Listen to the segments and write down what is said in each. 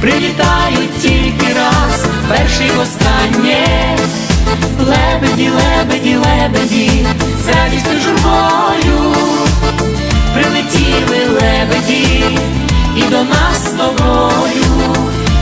прилітають тільки раз, перший останнє, лебеді, лебеді, лебеді, з радістю журбою, прилетіли лебеді, і до нас з тобою,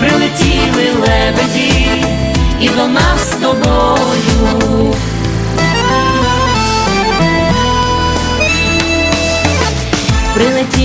прилетіли лебеді, і до нас з тобою. Прилетіли